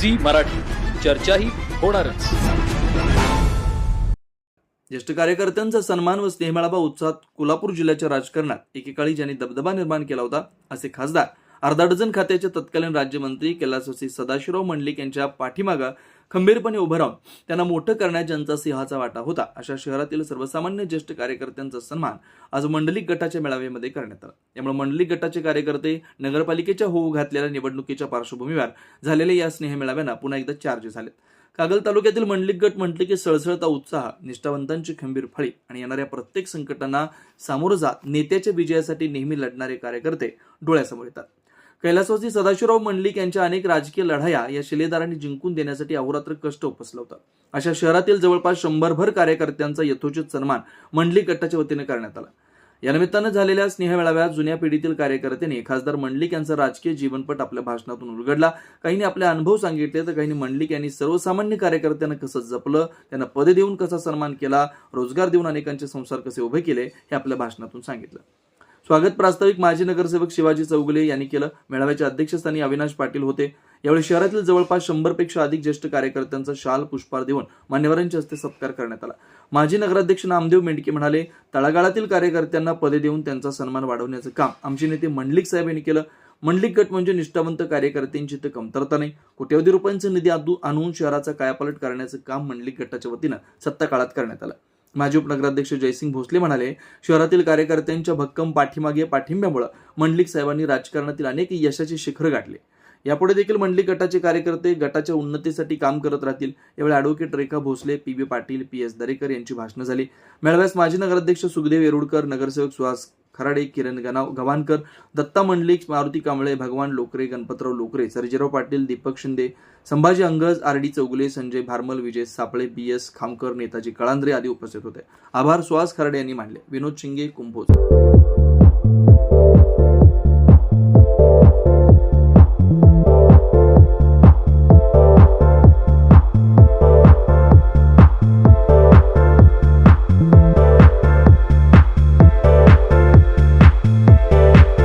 Zee Marathi. चर्चाही होणारच. ज्येष्ठ कार्यकर्त्यांचा सन्मान व स्नेहमेळावा उत्साहात कोल्हापूर जिल्ह्याच्या राजकारणात एकेकाळी ज्यांनी दबदबा निर्माण केला होता असे खासदार अर्धा डझन खात्याचे तत्कालीन राज्यमंत्री कैलासवासी सदाशिवराव मंडलिक यांच्या पाठीमागं खंबीरपणे उभं राहून त्यांना मोठं करण्यात ज्यांचा सिंहाचा वाटा होता. अशा शहरातील सर्वसामान्य ज्येष्ठ कार्यकर्त्यांचा सन्मान आज मंडलिक गटाच्या मेळाव्यामध्ये करण्यात आला. यामुळे मंडलिक गटाचे कार्यकर्ते नगरपालिकेच्या होऊ घातलेल्या निवडणुकीच्या पार्श्वभूमीवर झालेल्या या स्नेह मेळाव्यांना पुन्हा एकदा चार्ज झालेत. कागल तालुक्यातील मंडलिक गट म्हटले की सळसळता उत्साह निष्ठावंतांची खंबीर फळी आणि येणाऱ्या प्रत्येक संकटांना सामोरं जात नेत्याच्या विजयासाठी नेहमी लढणारे कार्यकर्ते डोळ्यासमोर येतात. कैलासवासी सदाशिवराव मंडलिक यांच्या अनेक राजकीय लढाया या शिलेदारांनी जिंकून देण्यासाठी अहोरात्र कष्ट उपसलं होतं अशा शहरातील जवळपास शंभरभर कार्यकर्त्यांचा यथोचित सन्मान मंडलिक गटाच्या वतीने करण्यात आला. या निमित्तानं झालेल्या स्नेह मेळाव्यात जुन्या पिढीतील कार्यकर्त्यांनी खासदार मंडलिक यांचा राजकीय जीवनपट आपल्या भाषणातून उलगडला. काहींनी आपले अनुभव सांगितले तर काहींनी मंडलिक यांनी सर्वसामान्य कार्यकर्त्यांना कसं जपलं त्यांना पदे देऊन कसा सन्मान केला रोजगार देऊन अनेकांचे संसार कसे उभे केले हे आपल्या भाषणातून सांगितलं. स्वागत प्रास्ताविक माजी नगरसेवक शिवाजी चौगुले यांनी केलं. मेळाव्याच्या अध्यक्षस्थानी अविनाश पाटील होते. यावेळी शहरातील जवळपास शंभरपेक्षा अधिक ज्येष्ठ कार्यकर्त्यांचा शाल पुष्पार देऊन मान्यवरांच्या हस्ते सत्कार करण्यात आला. माजी नगराध्यक्ष नामदेव मेंडके म्हणाले तळागाळातील कार्यकर्त्यांना पदे देऊन त्यांचा सन्मान वाढवण्याचं काम आमचे नेते मंडलिक साहेब यांनी केलं. मंडलिक गट म्हणजे निष्ठावंत कार्यकर्त्यांची तर कमतरता नाही. कोट्यवधी रुपयांचा निधी आदू- आणून शहराचा कायापालट करण्याचं काम मंडलिक गटाच्या वतीनं सत्ता काळात करण्यात आलं. माजी उपनगराध्यक्ष जयसिंग भोसले म्हणाले शहरातील कार्यकर्त्यांच्या भक्कम पाठीमागे पाठिंब्यामुळे मंडलिक साहेबांनी राजकारणातील अनेक यशाचे शिखर गाठले. यापुढे देखील मंडलिक गटाचे कार्यकर्ते गटाच्या उन्नतीसाठी काम करत राहतील यावेळी advocate Rekha Bhosale P B Patil P S Darekar यांची भाषणं झाली. मेळाव्यास माजी नगराध्यक्ष सुखदेव येरुडकर नगरसेवक सुहास खराडे किरण गनाव Gavhankar Datta Mandlik Maruti Kamble Bhagwan Lokare Ganpatrao Lokare Sarjerao Patil Deepak Shinde Sambhaji Angaj R D Chougule Sanjay Bharmal Vijay Saple B S Khamkar Netaji कळांद्रे आदी उपस्थित होते. आभार सुहास खराडे यांनी मानले विनोद शिंगे कुंभोज.